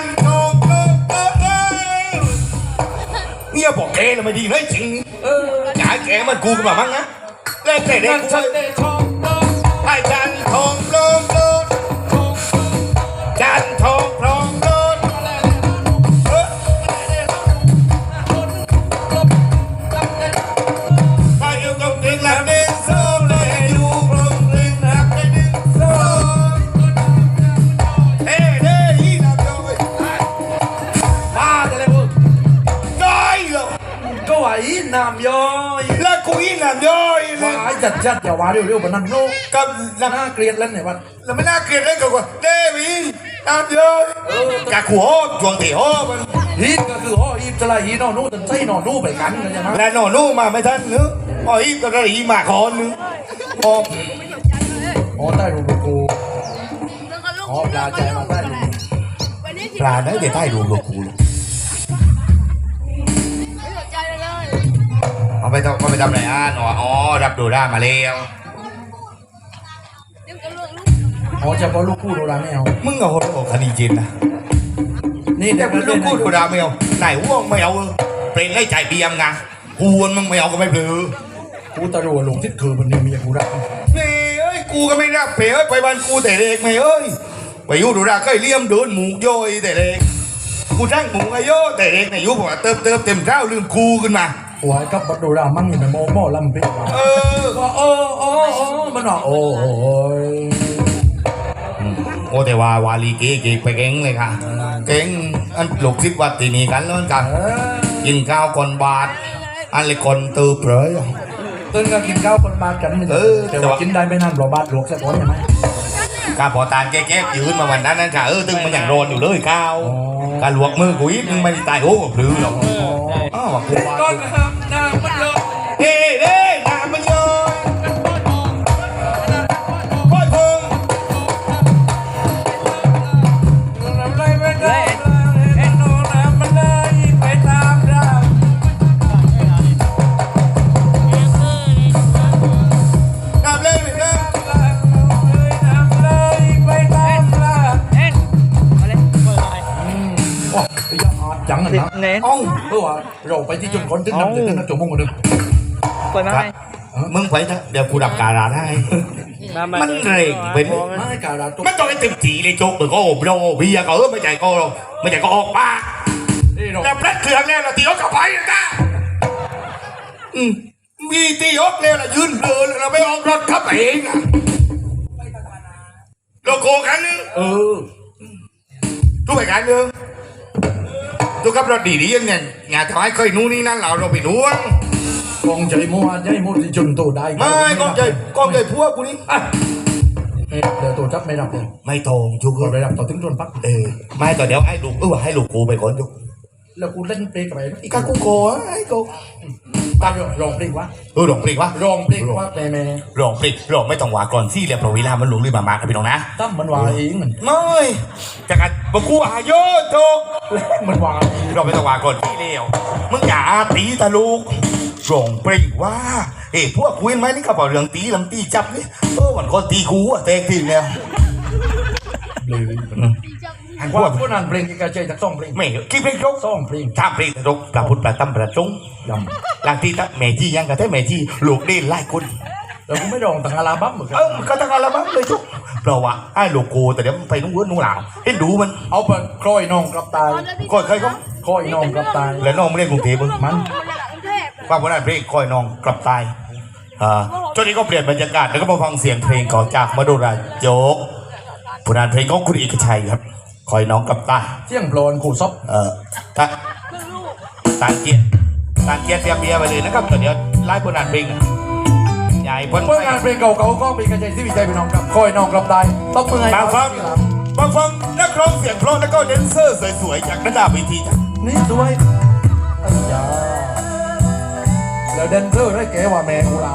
นทองโลกเออเออเนี่ยบอกแกแล้วไม่ดีเลยจริงเอออย่าให้แกมันกูกันมามั้งนะแล้วแต่เด็นั่กนกู ฉันได้ทอง น้ำย้อยแล้วกูยี่น้ำย่อยเลว่ายไอ้จัดจัดอย่าว่าเร็วๆบนนั้นโลกกับน่าเกลียดแล้วเนี่ยวันแล้วไม่น่าเกลียดเลยกับว่าเดวีน้ำย่อยกะขัวจวงตีห้อมันฮีทก็คือห่อฮีทจะไล่ฮีทนอนนู่นจนใส่นอนนู่นไปกันเลยใช่ไหมและนอนนู่มาไม่ทันนึกอ๋ออีกก็ได้อีมาคอนนึงอ๋ออ๋อใต้รูปกูอ๋อปลาใจมาใต้รูปปลาได้แต่ใต้ดูโลกู ไปทำเอาไปทำอะไรอะอ๋ออ๋อรับดูได้มาแล้วเดี๋ยวจะเลือกลูกอ๋อเฉพาะลูกคู่โดราไม่เอามึงเอาคนบอกคดีจริงนะนี่แต่เด็กมึงลูกกูดูดาไม่เอาไหนว่วงไม่เอาเป็นไล่ใจเบียมไงกูนมึงไม่เอาก็ไม่ปลือกูตะรัวลงที่คือมันเนี่ยมีกูรักนี่เอ้ยกูก็ไม่รับเป๋เอ้ยไปบ้านกูแต่เด็กไม่เอ้ยไปอยู่ดูดาก็เลี่ยมเดินหมูกโยยแต่เด็กกูจ้างหมูไอ้โยแต่เด็กในยุคผมเติมเติมเต็มเท้าลืมกูขึ้นมา หัวกับบดโดรามั่งอยู่ในโมโม่ลำเปียเออว่าโอ้โอ้โอ้มันบอกโอ้ยโอ้แต่ว่าวาลีเก๋เก๋ไปเก่งเลยค่ะ เก่งอันลูกศิษย์วัดที่นี่กันแล้วกันกินข้าวก่อนบาท อันเลยก่อนตืบเลยตื่นก็กินข้าวคนบาทกันเออแต่ว่ากินได้ไม่นานรอบาทหลวกสักคนใช่ไหมข้าพอตานแก้ๆยืนมาวันนั้นนั่นค่ะเออตึงมันอย่างโดนอยู่เลยข้าวการลวกมือกูอีกนึงไม่ได้ตายโอ้หรือหรอก อ้าว จังนะสิบนะเน้น เอ้าเออว่าเราไปที่จุดคนที่นั่งเดินนั่งจมงกันดึงเปิดมาไหมมึงไปเถอะเดี๋ยวกูดับการาได้มามามันเร่งเป็นไม่การาตุกมันต้องให้เต็มจีเลยโจ๊กเดี๋ยวก็โอบโรเบียร์ก็เออไม่ใจก็ไม่ใจก็ออกปากนี่เราแต่พระเครื่องแล้วเราตีรถกลับไปนะจ้าอืมมีตีรถแล้วเรายืนเดินเราไม่ออกรถขับเองอะเราโกงกันนึงเออทุกไปกันนึง ทุกขับรถดีดียังไงอย่าทำให้เคยนู้นนี่นั่นเราเราไปนู้นกองใจมัวใจมัวที่จุนตัวได้ไม่กองใจกองใจพวกกูนี่อะเดี๋ยวตัวจับไม่รับเลยไม่ตรงจุกก็ไปรับต่อถึงจนปั๊บเออไม่ต่อเดี๋ยวให้ลูกเออให้ลูกกูไปก่อนจุก แล้วกูเล่นเพลงกับไปอีกากูโกะไอ้กูตามร้องเพลงวะเออร้องเพลงวะร้องเพลงวะแม่แม่ร้องเพลงร้องไม่ต้องว่าก่อนที่เรียบร้อยเวลามันหลงลืมมามากนะพี่น้องนะตั้มมันว่าเองมันไม่จากการบอกกูอาโยโตมันว่าเราไม่ต้องว่าก่อนที่เร็วมึงอย่าตีตะลูกร้องเพลงว่าเอ้พวกคุยไหมนี่กระเป๋าเรื่องตีลำตีจับนี่เออวันก่อนตีกูอะแตกทีเนี่ยเลย หันพว่าวกผู้นั้นเพลงที่กระจายจากซ่องเพลง ไม่คิดเพลงจกซ่องเพลงถ้าเพลงจกพระพุทธพระธรรมพระสงฆ์ยหลังที่ตะแม่จียังกระแทแม่จีลูกเด่นไล่คนำแล้วกูไม่ร้องต่างอาราบัมเหมือนกัเออมันก็ตั้งอะไรบ้างเลยจุกเพราะว่าไอ้ลูกกูแต่เดี๋ยวมันไปนุ่งเวิร์ดนุ่งหลาวเห็นดูมัน เอาไปคล้อยน้องกลับตายก่อนเคยก็คล้อยน้องกลับตาย แล้วน้องไม่เล่นกรุงเทพมึงมันกรุงเทพฟังผลงานเพลงคอยน้องกลับตายอ่าช่วงนี้ก็เปลี่ยนบรรยากาศแล้วก็มาฟังเสียงเพลงของจากมาดูราโจกผลงานเพลงของคุณเอกชัยครับ คอยน้องกลับตายเที่ยงโปรนขู่ซบเอ่อถ้าต่างเกียร์ต่างเกียร์เตรียมเบียร์ไปเลยนะครับแต่เดี๋ยวไล่ผลงานเพลงใหญ่พ้นเพื่องานเพลงเก่าๆก็เป็นกระจายที่วิจัยพี่น้องกับคล้อยน้องกลับตายต้องมือไงมาฟังมาฟังนักร้องเสียงเพราะแล้วก็แดนเซอร์สวยๆจากระดับเวทีจ้ะนี่ด้วยไอ้ยาแล้วแดนเซอร์ได้แกว่าแม่กูเรา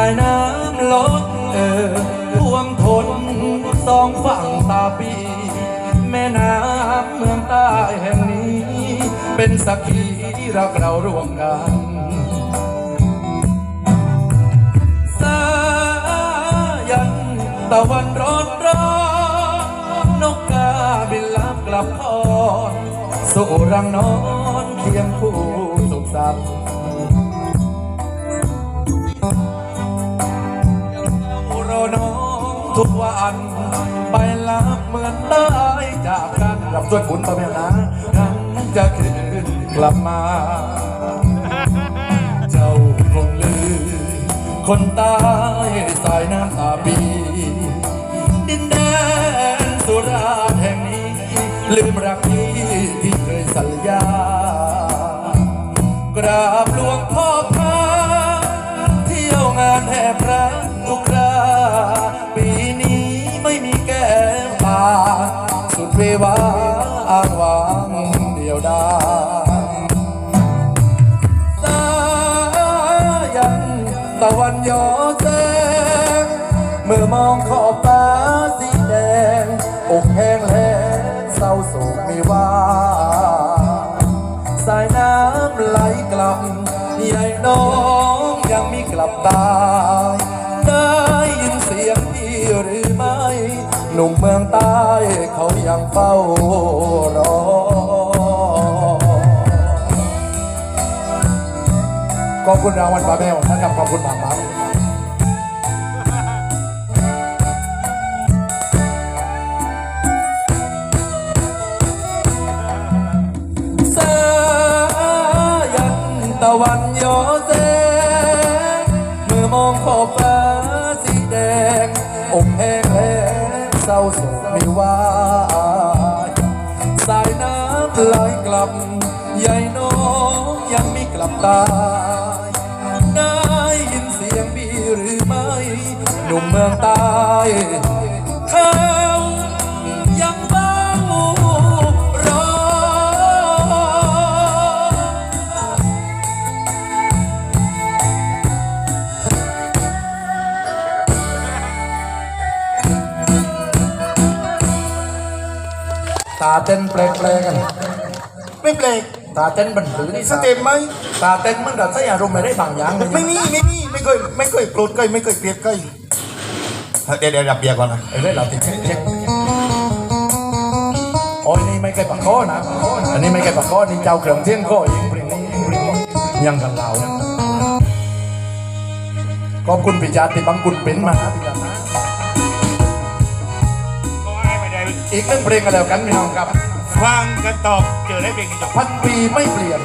ายน้ำลดเอ่อท่วมทนสองฝั่งตาปี แม่น้ำเมืองใต้แห่งนี้ เป็นสักขีรักเราร่วมกันสายันตะวันร้อนร้อนนกกาบินลับกลับคอนสู่รังนอนเคียงคู่สุขสันต์ ทุกวันไปลับเหมือนได้จากกันรับส่วนบุญต่อแม่นะนั้นจะคืนกลับมา เจ้าคงลืมคนตายสายน้ำตาปีดินแดนสุราแห่งนี้ ลืมรักพี่ที่เคยสัญญากราบหลวงพ่อ ววาอ้างวางเดียวดายตายันตะวันยอแสงเมื่อมองขอบฟ้าสีแดงอกแห้ง นุ่มเมืองใต้เขายังเฝ้ารอ ขอบคุณรางวัลปลาแมวนะครับขอบคุณมากครับสายันตะวัน สายน้ำไหลกลับใหญ่น้องยังไม่กลับตายได้ยินเสียงบีหรือไม่หนุ่มเมืองใต้เขา ตาเต้นแปลกๆกัน ไม่แปลกตาเต้นบันถือนี่สเต็ปไหมตาเต้นมันกับใส่อารมณ์ไม่ได้บางอย่างไม่มีไม่มีไม่เคยไม่เคยโกรธใครไม่เคยเกลียดใครเดี๋ยวเดี๋ยวดับเบียร์ก่อนนะไอ้เรื่องเราติดเช็คเช็คโอ้ยนี่ไม่ใช่ปากข้อนะอันนี้ไม่ใช่ปากข้อนี่เจ้าเครื่องเที่ยงข้อยิงปริงนี่ยิงปริงนี่ยังกันเรานะขอบคุณปิจาติบังกุลเป็นมานะปิจาน อีกหนึ่งเพลงกันแล้วกันพี่น้องครับ ฟังกันตอบเจอได้เพลงกี่จบพันปีไม่เปลี่ยน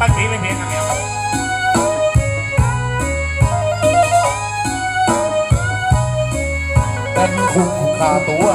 ปั้นปีไม่เพลงอะไรครับเป็นคุ้มค่าตัว